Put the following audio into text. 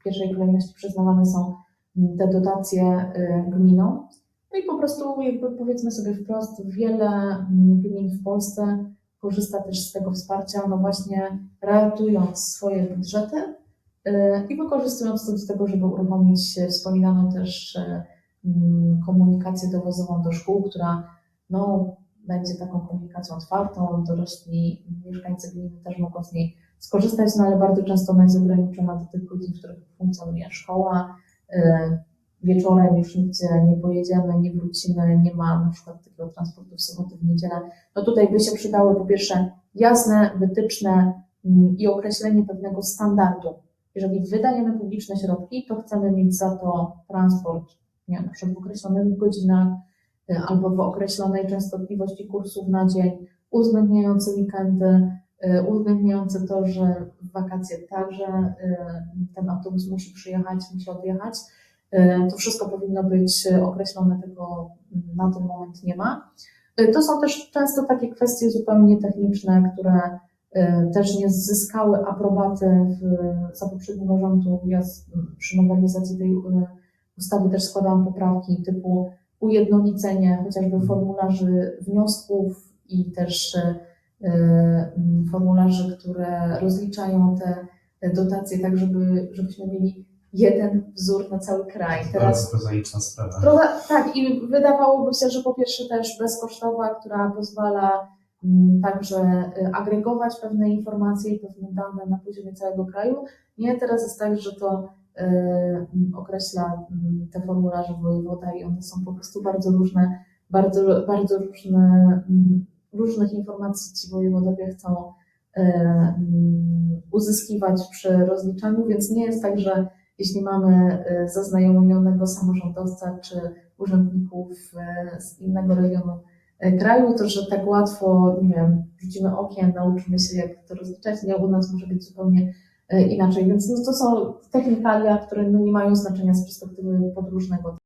w pierwszej kolejności przyznawane są mm, te dotacje y, gminom. No i po prostu jakby powiedzmy sobie wprost, wiele mm, gmin w Polsce korzysta też z tego wsparcia, no właśnie ratując swoje budżety y, i wykorzystując to do tego, żeby uruchomić e, wspominaną też mm, komunikację dowozową do szkół, która no, będzie taką komunikacją otwartą, dorośli mieszkańcy gminy też mogą z niej skorzystać, no ale bardzo często ona jest ograniczona do tych godzin, w których funkcjonuje szkoła. Y, Wieczorem już nigdzie nie pojedziemy, nie wrócimy, nie ma na przykład takiego transportu w sobotę, w niedzielę. No tutaj by się przydały po pierwsze jasne wytyczne mm, i określenie pewnego standardu. Jeżeli wydajemy publiczne środki, to chcemy mieć za to transport, nie na przykład w określonych godzinach y, albo w określonej częstotliwości kursów na dzień, uwzględniający weekendy, uwzględniające to, że w wakacje także y, ten autobus musi przyjechać, musi odjechać. Y, To wszystko powinno być y, określone, tego na ten moment nie ma. Y, To są też często takie kwestie zupełnie techniczne, które y, też nie zyskały aprobaty w, za poprzedniego rządu. Ja przy nowelizacji tej y, ustawy też składałam poprawki typu ujednolicenie chociażby formularzy wniosków i też y, y, formularzy, które rozliczają te dotacje, tak żeby, żebyśmy mieli jeden wzór na cały kraj. Teraz Bardzo prozaiczna sprawa. Tak, i wydawałoby się, że po pierwsze też bezkosztowa, która pozwala mm, także y, agregować pewne informacje i pewne dane na poziomie całego kraju. Nie, teraz jest tak, że to y, określa mm, te formularze wojewoda i one są po prostu bardzo różne, bardzo, bardzo różne, mm, różnych informacji ci wojewodowie chcą y, mm, uzyskiwać przy rozliczaniu, więc nie jest tak, że jeśli mamy y, zaznajomionego samorządowca czy urzędników y, z innego regionu kraju, to że tak łatwo, nie wiem, rzucimy okiem, nauczymy się jak to rozliczać, nie, u nas może być zupełnie inaczej, więc no, to są technikalia, które no, nie mają znaczenia z perspektywy podróżnego.